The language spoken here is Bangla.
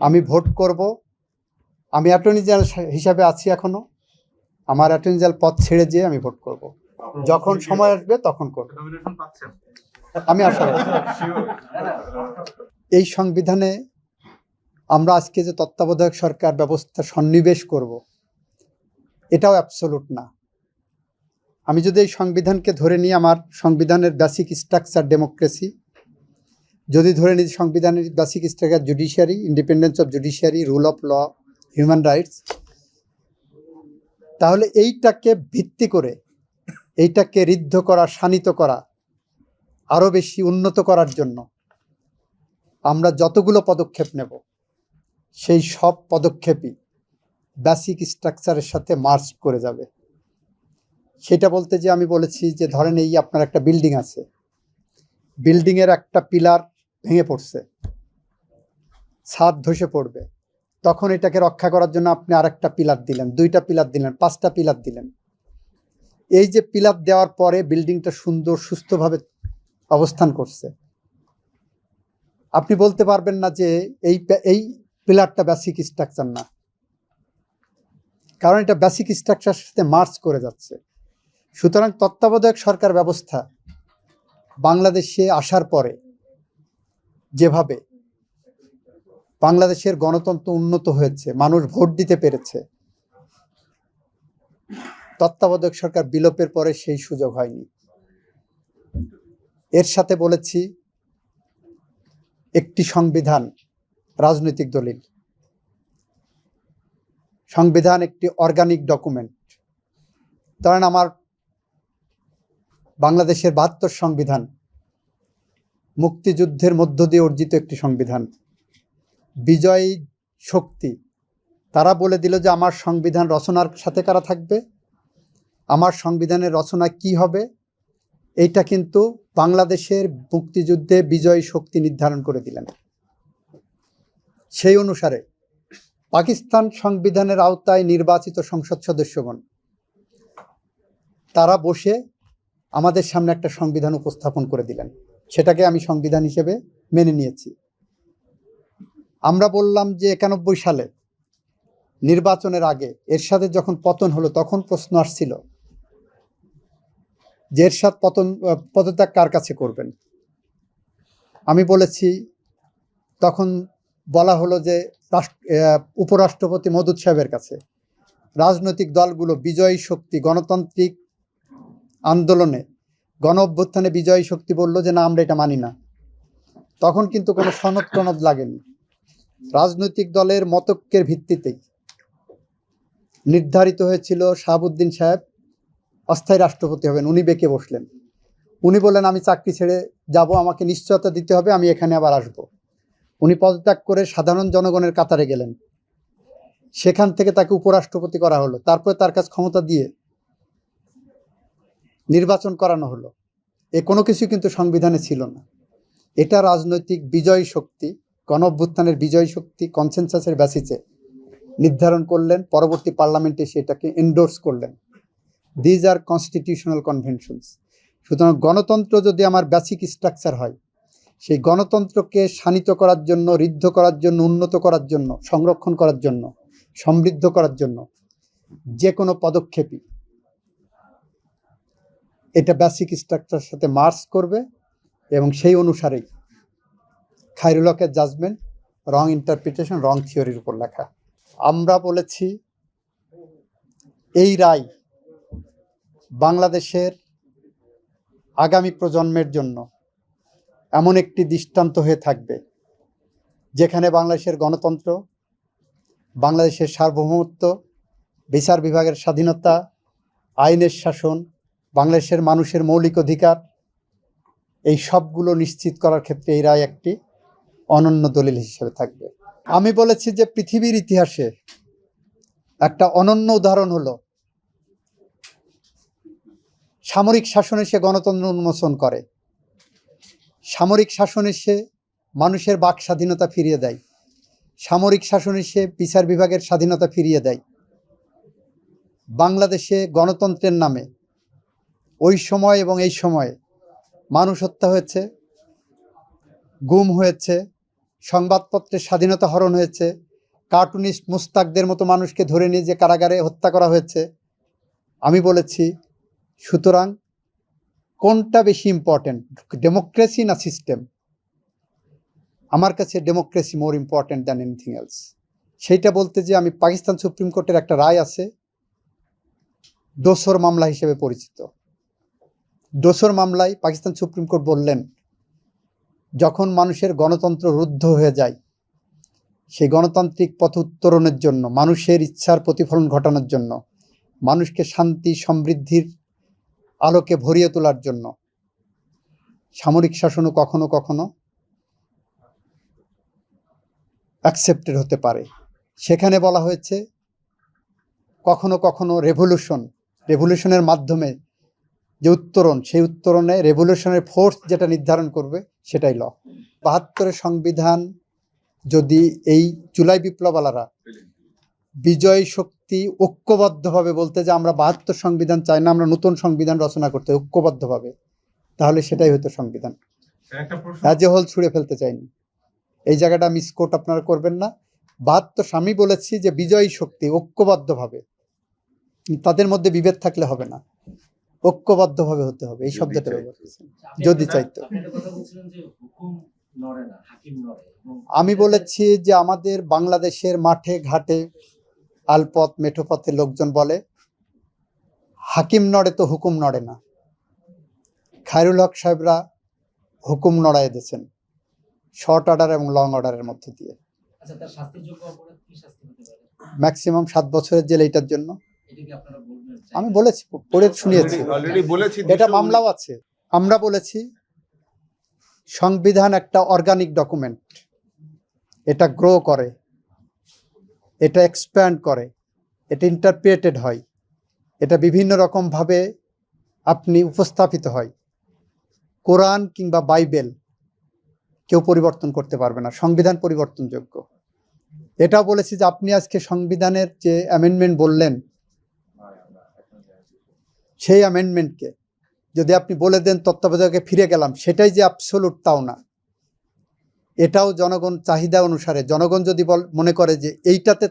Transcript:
আমি ভোট করব। আমি অ্যাটর্নি জেনারেল হিসাবে আছি এখনও। আমার অ্যাটর্নি জেনারেল পদ ছেড়ে যেয়ে আমি ভোট করব। যখন সময় আসবে তখন করব। আমি আশা এই সংবিধানে আমরা আজকে যে তত্ত্বাবধায়ক সরকার ব্যবস্থা সন্নিবেশ করব এটাও অ্যাবসোলুট না। আমি যদি এই সংবিধানকে ধরে নিই আমার সংবিধানের বেসিক স্ট্রাকচার ডেমোক্রেসি যদি ধরে নিই সংবিধানের basic structure judiciary independence of judiciary rule of law human rights তাহলে এইটাকে ভিত্তি করে, এইটাকে ঋদ্ধ করা, শানিত করা আরও বেশি উন্নত করার জন্য আমরা যতগুলো পদক্ষেপ নেব, সেই সব পদক্ষেপই বেসিক স্ট্রাকচারের সাথে মার্চ করে যাবে। সেটা বলতে যে আমি বলেছি যে ধরেন এই আপনার একটা বিল্ডিং আছে। বিল্ডিংয়ের একটা পিলার ভেঙে পড়ছে, ছাদ ধসে পড়বে, তখন এটাকে রক্ষা করার জন্য আপনি আরেকটা পিলার দিলেন, দুইটা পিলার দিলেন, পাঁচটা পিলার দিলেন। এই যে পিলার দেওয়ার পরে বিল্ডিংটা সুন্দর সুস্থভাবে অবস্থান করছে। আপনি বলতে পারবেন না যে এই এই পিলারটা বেসিক স্ট্রাকচার না। কারণ এটা বেসিক স্ট্রাকচার সাথে মার্চ করে যাচ্ছে। সুতরাং তত্ত্বাবধায়ক সরকার ব্যবস্থা বাংলাদেশে আসার পরে যেভাবে বাংলাদেশের গণতন্ত্র উন্নত হয়েছে, মানুষ ভোট দিতে পেরেছে, তত্ত্বাবধায়ক সরকার বিলোপের পরে সেই সুযোগ হয়নি। এর সাথে বলেছি, একটি সংবিধান রাজনৈতিক দলিল। সংবিধান একটি অর্গানিক ডকুমেন্ট ধরেন আমার বাংলাদেশের বাহাত্তর সংবিধান মুক্তিযুদ্ধের মধ্য দিয়ে অর্জিত একটি সংবিধান। বিজয়ী শক্তি। তারা বলে দিল যে আমার সংবিধান রচনার সাথে কারা থাকবে? আমার সংবিধানের রচনা কি হবে? এইটা কিন্তু বাংলাদেশের মুক্তিযুদ্ধে বিজয়ী শক্তি নির্ধারণ করে দিলেন। সেই অনুসারে পাকিস্তান সংবিধানের আওতায় নির্বাচিত সংসদ সদস্যগণ, তারা বসে আমাদের সামনে একটা সংবিধান উপস্থাপন করে দিলেন। সেটাকে আমি সংবিধান হিসেবে মেনে নিয়েছি। আমরা বললাম যে একানব্বই সালে নির্বাচনের আগে এরশাদের যখন পতন হলো তখন প্রশ্ন আসছিল যে এরশাদ পতন, পদত্যাগ কার কাছে করবেন? আমি বলেছি, তখন বলা হলো যে রাষ্ট্র- উপরাষ্ট্রপতি মদুদ সাহেবের কাছে, রাজনৈতিক দলগুলো বিজয়ী শক্তি গণতান্ত্রিক আন্দোলনে গণ অভ্যুত্থানে বিজয়ী শক্তি বলল যে, না, আমরা এটা মানি না। তখন কিন্তু কোনো সনদ টনদ লাগেনি। রাজনৈতিক দলের মতক্যের ভিত্তিতেই নির্ধারিত হয়েছিল শাহাবুদ্দিন সাহেব অস্থায়ী রাষ্ট্রপতি হবেন। উনি বেঁকে বসলেন। উনি বললেন, আমি চাকরি ছেড়ে যাব, আমাকে নিশ্চয়তা দিতে হবে, আমি এখানে আবার আসব। উনি পদত্যাগ করে সাধারণ জনগণের কাতারে গেলেন। সেখান থেকে তাকে উপরাষ্ট্রপতি করা হলো। তারপরে তার কাছে ক্ষমতা দিয়ে নির্বাচন করানো হলো। এ কোনো কিছু কিন্তু সংবিধানে ছিল না। এটা রাজনৈতিক বিজয় শক্তি গণ অভ্যুত্থানের বিজয় শক্তি কনসেনসাসের বেসিসে নির্ধারণ করলেন, পরবর্তী পার্লামেন্টে সেটাকে এন্ডোর্স করলেন। দিজ আর কনস্টিটিউশনাল কনভেনশনস সুতরাং গণতন্ত্র যদি আমার বেসিক স্ট্রাকচার হয়, সেই গণতন্ত্রকে শানিত করার জন্য, ঋদ্ধ করার জন্য, উন্নত করার জন্য, সংরক্ষণ করার জন্য, সমৃদ্ধ করার জন্য যে কোনো পদক্ষেপই এটা বেসিক স্ট্রাকচারের সাথে মার্চ করবে এবং সেই অনুসারেই খাইরুলকের জাজমেন্ট রং ইন্টারপ্রিটেশন রং থিওরির উপর লেখা। আমরা বলেছি, এই রায় বাংলাদেশের আগামী প্রজন্মের জন্য এমন একটি দৃষ্টান্ত হয়ে থাকবে, যেখানে বাংলাদেশের গণতন্ত্র, বাংলাদেশের সার্বভৌমত্ব, বিচার বিভাগের স্বাধীনতা, আইনের শাসন বাংলাদেশের মানুষের মৌলিক অধিকার, এই সবগুলো নিশ্চিত করার ক্ষেত্রে এই রায় একটি অনন্য দলিল হিসেবে থাকবে। আমি বলেছি যে পৃথিবীর ইতিহাসে একটা অনন্য উদাহরণ হলো, সামরিক শাসনে সে গণতন্ত্র উন্মোচন করে। সামরিক শাসনে সে মানুষের বাক স্বাধীনতা ফিরিয়ে দেয়। সামরিক শাসনে সে বিচার বিভাগের স্বাধীনতা ফিরিয়ে দেয়। বাংলাদেশে গণতন্ত্রের নামে ওই সময় এবং এই সময়ে মানুষ হত্যা হয়েছে, গুম হয়েছে, সংবাদপত্রের স্বাধীনতা হরণ হয়েছে, কার্টুনিস্ট মুস্তাকদের মতো মানুষকে ধরে নিয়ে যে কারাগারে হত্যা করা হয়েছে। আমি বলেছি, সুতরাং কোনটা বেশি ইম্পর্ট্যান্ট ডেমোক্রেসি না সিস্টেম আমার কাছে democracy more important than anything else সেইটা বলতে যে আমি পাকিস্তান সুপ্রিম কোর্টের একটা রায় আছে, দোসর মামলা হিসেবে পরিচিত। দোসর মামলায় পাকিস্তান সুপ্রিম কোর্ট বললেন, যখন মানুষের গণতন্ত্র রুদ্ধ হয়ে যায়, সেই গণতান্ত্রিক পথ উত্তরণের জন্য, মানুষের ইচ্ছার প্রতিফলন ঘটানোর জন্য, মানুষকে শান্তি, সমৃদ্ধির আলোকে ভরিয়ে তোলার জন্য, সামরিক শাসনও কখনো কখনো অ্যাকসেপ্টেড হতে পারে। সেখানে বলা হয়েছে, কখনো কখনো রেভলিউশন রেভলিউশনের মাধ্যমে যে উত্তরণ সেই উত্তরণে রেভলিউশনের ফোর্স যেটা নির্ধারণ করবে সেটাই ল বাহাত্তরের সংবিধান যদি এই জুলাই বিপ্লবালারা বিজয় শক্তি ঐক্যবদ্ধভাবে বলতে যে আমরা বাহাত্তর সংবিধান চাই না আমরা নতুন সংবিধান রচনা করতে ঐক্যবদ্ধভাবে তাহলে সেটাই হতো সংবিধান। অ্যাজ এ হোল ছুঁড়ে ফেলতে চাইনি। এই জায়গাটা মিসকোট আপনারা করবেন না। বাহাত্তর আমি বলেছি যে বিজয়ী শক্তি ঐক্যবদ্ধভাবে তাদের মধ্যে বিভেদ থাকলে হবে না। ঐক্যবদ্ধভাবে হতে হবে এই শব্দটা ব্যবহার করেছেন। যদি চাইতো। আপনি একটা কথা বলছিলেন যে হুকুম নড়ে না হাকিম নড়ে এবং আমি বলেছি যে আমাদের বাংলাদেশের মাঠে ঘাটে আলপথ মেঠোপথে লোকজন বলে হাকিম নড়ে তো হুকুম নড়ে না। খায়রুল হক সাহেবরা হুকুম নড়াই দিয়েছেন শর্ট অর্ডার এবং লং অর্ডারের মধ্য দিয়ে। আচ্ছা তার শাস্তির যোগ্য অপরাধ কি শাস্তি হতে পারে? ম্যাক্সিমাম সাত বছরের জেল এইটার জন্য। এটা আমি বলেছি পড়ে শুনিয়েছি বলেছি এটা মামলাও আছে। আমরা বলেছি সংবিধান একটা অর্গানিক ডকুমেন্ট এটা গ্রো করে এটা এক্সপ্যান্ড করে এটা ইন্টারপ্রিটেড হয়। এটা বিভিন্ন রকমভাবে আপনি উপস্থাপিত হয়। কোরআন কিংবা বাইবেল কেউ পরিবর্তন করতে পারবে না সংবিধান পরিবর্তনযোগ্য। এটাও বলেছি যে আপনি আজকে সংবিধানের যে অ্যামেন্ডমেন্ট বললেন সেই অ্যামেন্ডমেন্টকে যদি আপনি বলে দেন তত্ত্বাবধায়কে ফিরে গেলাম, সেটাই যে অ্যাবসোলুট তাও না। এটাও জনগণ চাহিদা অনুসারে, জনগণ যদি মনে করে যে এইটাতে